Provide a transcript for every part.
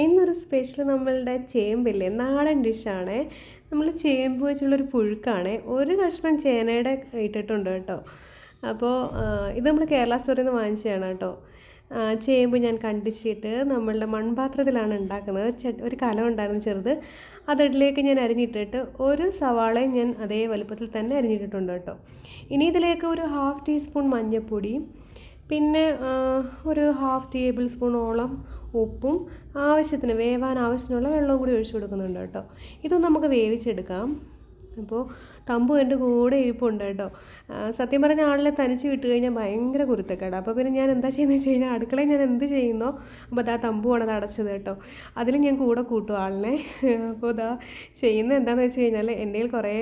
ഇന്നൊരു സ്പെഷ്യൽ നമ്മളുടെ ചേമ്പില്ലേ? നാടൻ ഡിഷാണ് നമ്മൾ ചേമ്പ് വെച്ചുള്ളൊരു പുഴുക്കാണ്. ഒരു കഷ്ണം ചേനയുടെ ഇട്ടിട്ടുണ്ട് കേട്ടോ. അപ്പോൾ ഇത് നമ്മൾ കേരള സ്റ്റോറിൽ നിന്ന് വാങ്ങിച്ചതാണ് കേട്ടോ. ചേമ്പ് ഞാൻ കണ്ടിച്ചിട്ട് നമ്മളുടെ മൺപാത്രത്തിലാണ് ഉണ്ടാക്കുന്നത്. ഒരു കലം ഉണ്ടായിരുന്നു ചെറുത്. അതിലേക്ക് ഞാൻ അരിഞ്ഞിട്ടിട്ട് ഒരു സവാളയും ഞാൻ അതേ വലുപ്പത്തിൽ തന്നെ അരിഞ്ഞിട്ടിട്ടുണ്ട് കേട്ടോ. ഇനി ഇതിലേക്ക് ഒരു ഹാഫ് ടീസ്പൂൺ മഞ്ഞൾപ്പൊടിയും പിന്നെ ഒരു ഹാഫ് ടേബിൾ സ്പൂണോളം ഉപ്പും ആവശ്യത്തിന് വേവാൻ ആവശ്യത്തിനുള്ള വെള്ളവും കൂടി ഒഴിച്ചു കൊടുക്കുന്നുണ്ട് കേട്ടോ. ഇതും നമുക്ക് വേവിച്ചെടുക്കാം. അപ്പോൾ തമ്പു എന്റെ കൂടെ ഇരിപ്പുണ്ട് കേട്ടോ. സത്യം പറഞ്ഞ ആളിനെ തനിച്ച് വിട്ട് കഴിഞ്ഞാൽ ഭയങ്കര കുരുത്തക്കേട. അപ്പോൾ പിന്നെ ഞാൻ എന്താ ചെയ്യുന്നത് വെച്ച് കഴിഞ്ഞാൽ അടുക്കളയിൽ ഞാൻ എന്ത് ചെയ്യുന്നോ? അപ്പോൾ അതാ തമ്പുവാണ് അത് അടച്ചത് കേട്ടോ. അതിൽ ഞാൻ കൂടെ കൂട്ടും ആളിനെ. അപ്പോൾ ദാ ചെയ്യുന്നത് എന്താണെന്ന് വെച്ച് കഴിഞ്ഞാൽ എന്റെ കുറേ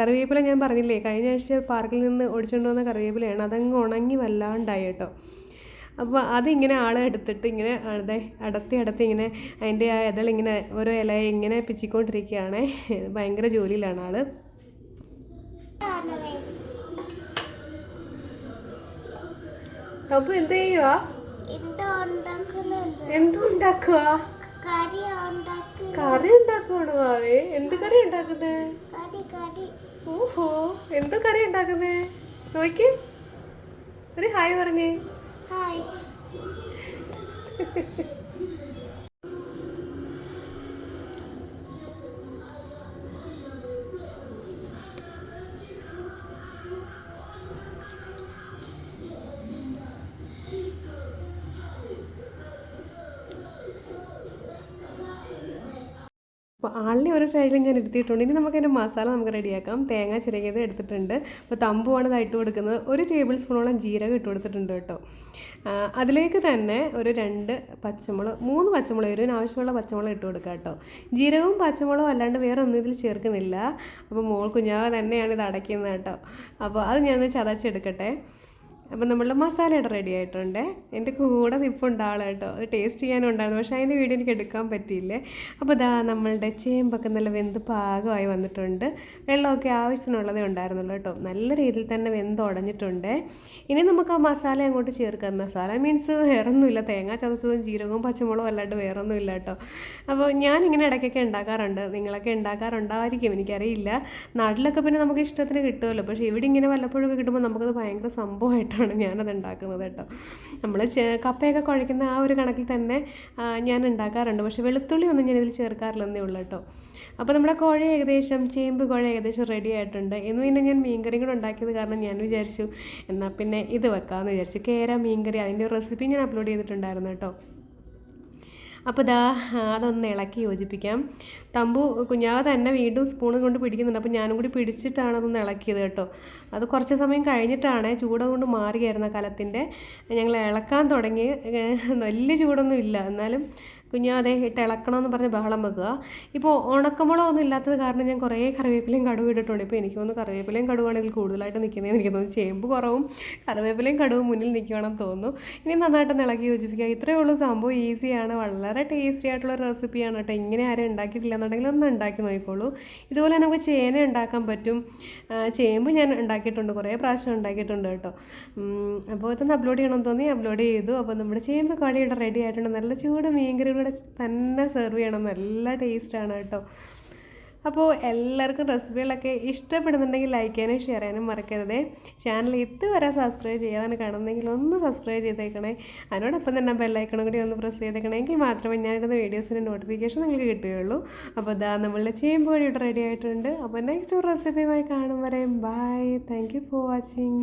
കറിവേപ്പില ഞാൻ പറഞ്ഞില്ലേ കഴിഞ്ഞ ആഴ്ച പാർക്കിൽ നിന്ന് ഒടിച്ചുകൊണ്ട് വന്ന കറിവേപ്പിലയാണ്. അതങ്ങ് ഉണങ്ങി വല്ലാണ്ടായി കേട്ടോ. അപ്പോൾ അതിങ്ങനെ ആളെ എടുത്തിട്ട് ഇങ്ങനെ അതെ അടത്തി അടത്തി ഇങ്ങനെ അതിന്റെ ആ ഇതളിങ്ങനെ ഓരോ ഇല ഇങ്ങനെ പിച്ചിക്കൊണ്ടിരിക്കുകയാണ്. ഭയങ്കര ജോലിയിലാണ് ആൾ അപ്പോൾ എന്ത് ഉണ്ടാക്കുക കറി ഉണ്ടാക്കുവാണ് എന്ത് കറി ഉണ്ടാക്കുന്നേ? ഓഹോ എന്ത് കറി ഉണ്ടാക്കുന്നേ? നോക്കി ഒരു ഹായ് പറഞ്ഞേ. ഹായ് അപ്പോൾ ആളിനെ ഒരു സൈഡിൽ ഞാൻ എടുത്തിട്ടുണ്ട് ഇനി നമുക്ക് അതിന്റെ മസാല നമുക്ക് റെഡിയാക്കാം. തേങ്ങ ചിരകിയത് എടുത്തിട്ടുണ്ട്. അപ്പോൾ തമ്പുമാണ് ഇതായിട്ട് കൊടുക്കുന്നത് ഒരു ടേബിൾ സ്പൂണോളം ജീരകം ഇട്ട് കൊടുത്തിട്ടുണ്ട് കേട്ടോ. അതിലേക്ക് തന്നെ ഒരു രണ്ട് പച്ചമുളക് മൂന്ന് പച്ചമുളക് ഒരു ആവശ്യമുള്ള പച്ചമുളക് ഇട്ട് കൊടുക്കുക കേട്ടോ. ജീരകവും പച്ചമുളകും അല്ലാണ്ട് വേറെ ഒന്നും ഇതിൽ ചേർക്കുന്നില്ല. അപ്പോൾ മോൾ കുഞ്ഞാവ് തന്നെയാണ് ഇത് അടയ്ക്കുന്നത് കേട്ടോ. അപ്പോൾ അത് ഞാൻ ചതച്ചെടുക്കട്ടെ. അപ്പം നമ്മളുടെ മസാല ഇവിടെ റെഡി ആയിട്ടുണ്ട്. എന്റെ കൂടെ നിൽപ്പുണ്ട് ആൾ കേട്ടോ. ടേസ്റ്റ് ചെയ്യാനും ഉണ്ടായിരുന്നു പക്ഷേ അതിന്റെ വീഡിയോ എനിക്ക് എടുക്കാൻ പറ്റിയില്ലേ. അപ്പോൾ ഇതാ നമ്മളുടെ ചേമ്പൊക്കെ നല്ല വെന്ത് പാകമായി വന്നിട്ടുണ്ട്. വെള്ളമൊക്കെ ആവശ്യത്തിനുള്ളതേ ഉണ്ടായിരുന്നുള്ളൂ കേട്ടോ. നല്ല രീതിയിൽ തന്നെ വെന്ത് ഉടഞ്ഞിട്ടുണ്ട്. ഇനി നമുക്ക് ആ മസാല അങ്ങോട്ട് ചേർക്കാം. മസാല മീൻസ് വേറൊന്നുമില്ല. തേങ്ങ ചതച്ചതും ജീരകവും പച്ചമുളകും അല്ലാണ്ട് വേറൊന്നുമില്ല കേട്ടോ. അപ്പോൾ ഞാനിങ്ങനെ ഇടയ്ക്കൊക്കെ ഉണ്ടാക്കാറുണ്ട്. നിങ്ങളൊക്കെ ഉണ്ടാക്കാറുണ്ടായിരിക്കും. എനിക്കറിയില്ല. നാട്ടിലൊക്കെ പിന്നെ നമുക്ക് ഇഷ്ടത്തിന് കിട്ടുമല്ലോ. പക്ഷേ ഇവിടെ ഇങ്ങനെ വല്ലപ്പോഴൊക്കെ കിട്ടുമ്പോൾ നമുക്കത് ഭയങ്കര സംഭവമായിട്ടാണ് ഞാനത് ഉണ്ടാക്കുന്നത് കേട്ടോ നമ്മൾ കപ്പയൊക്കെ കുഴയ്ക്കുന്ന ആ ഒരു കണക്കിൽ തന്നെ ഞാൻ ഉണ്ടാക്കാറുണ്ട് പക്ഷേ വെളുത്തുള്ളി ഒന്നും ഞാനിതിൽ ചേർക്കാറില്ലെന്നേ ഉള്ളൂ കേട്ടോ. അപ്പോൾ നമ്മുടെ കോഴ ഏകദേശം ചേമ്പ് കോഴ ഏകദേശം റെഡി ആയിട്ടുണ്ട്. എന്ന് പിന്നെ ഞാൻ മീൻകറി കൂടെ ഉണ്ടാക്കിയത് കാരണം ഞാൻ വിചാരിച്ചു എന്നാൽ പിന്നെ ഇത് വെക്കാമെന്ന് വിചാരിച്ചു. കേര മീൻകറി അതിന്റെ റെസിപ്പി ഞാൻ അപ്ലോഡ് ചെയ്തിട്ടുണ്ടായിരുന്നു കേട്ടോ. അപ്പോൾ ഇതാ അതൊന്ന് ഇളക്കി യോജിപ്പിക്കാം. തമ്പു കുഞ്ഞാവ് തന്നെ വീണ്ടും സ്പൂൺ കൊണ്ട് പിടിക്കുന്നുണ്ട്. അപ്പോൾ ഞാനും കൂടി പിടിച്ചിട്ടാണ് അതൊന്ന് ഇളക്കിയത് കേട്ടോ. അത് കുറച്ച് സമയം കഴിഞ്ഞിട്ടാണ് ചൂട് കൊണ്ട് മാറിയായിരുന്നു കലത്തിന്റെ ഞങ്ങൾ ഇളക്കാൻ തുടങ്ങി. വലിയ ചൂടൊന്നും ഇല്ല. എന്നാലും കുഞ്ഞാതെ ഇട്ട് ഇളക്കണമെന്ന് പറഞ്ഞ് ബഹളം വെക്കുക. ഇപ്പോൾ ഉണക്കമുളകൊന്നും ഇല്ലാത്തത് കാരണം ഞാൻ കുറേ കറിവേപ്പിലയും കടുവ് ഇട്ടിട്ടുണ്ട്. ഇപ്പോൾ എനിക്ക് തോന്നുന്നു കറിവേപ്പിലയും കടുവാണെങ്കിൽ കൂടുതലായിട്ട് നിൽക്കുന്നതെന്ന് എനിക്ക് തോന്നുന്നു. ചേമ്പ് കുറവും കറിവേപ്പിലയും കടുവും മുന്നിൽ നിൽക്കുകയാണെന്ന് തോന്നുന്നു. ഇനി നന്നായിട്ട് ഇളക്കി യോജിപ്പിക്കുക. ഇത്രയേ ഉള്ളൂ സംഭവം. ഈസിയാണ് വളരെ ടേസ്റ്റി ആയിട്ടുള്ള ഒരു റെസിപ്പിയാണ് കേട്ടോ. ഇങ്ങനെ ആരും ഉണ്ടാക്കിയിട്ടില്ല എന്നുണ്ടെങ്കിൽ ഒന്ന് ഉണ്ടാക്കി നോക്കിക്കോളൂ. ഇതുപോലെ നമുക്ക് ചേന ഉണ്ടാക്കാൻ പറ്റും. ചേമ്പ് ഞാൻ ഉണ്ടാക്കിയിട്ടുണ്ട്. കുറേ പ്രാവശ്യം ഉണ്ടാക്കിയിട്ടുണ്ട് കേട്ടോ. അപ്പോൾ ഇതൊന്ന് അപ്ലോഡ് ചെയ്യണമെന്ന് തോന്നി. അപ്ലോഡ് ചെയ്തു. അപ്പോൾ നമ്മുടെ ചേമ്പ് കടിയുടെ റെഡി ആയിട്ടുണ്ട്. നല്ല ചൂട് മീൻകറി കൂടെ തന്നെ സെർവ് ചെയ്യണം നല്ല ടേസ്റ്റാണ് കേട്ടോ. അപ്പോൾ എല്ലാവർക്കും റെസിപ്പികളൊക്കെ ഇഷ്ടപ്പെടുന്നുണ്ടെങ്കിൽ ലൈക്ക് ചെയ്യാനും ഷെയർ ചെയ്യാനും മറക്കരുതേ. ചാനൽ ഇതുവരെ സബ്സ്ക്രൈബ് ചെയ്യാതെ കാണുന്നെങ്കിൽ ഒന്ന് സബ്സ്ക്രൈബ് ചെയ്തേക്കണേ. അതിനോടൊപ്പം തന്നെ ബെല്ലൈക്കണം കൂടി ഒന്ന് പ്രസ് ചെയ്തേക്കണേ. എങ്കിൽ മാത്രമേ ഞാനിടുന്ന വീഡിയോസിന്റെ നോട്ടിഫിക്കേഷൻ നിങ്ങൾക്ക് കിട്ടുകയുള്ളൂ. അപ്പോൾ ഇതാ നമ്മളുടെ വഴി ഇവിടെ റെഡി ആയിട്ടുണ്ട്. അപ്പോൾ നെക്സ്റ്റ് റെസിപ്പിയുമായി കാണും വരെയും bye thank you for watching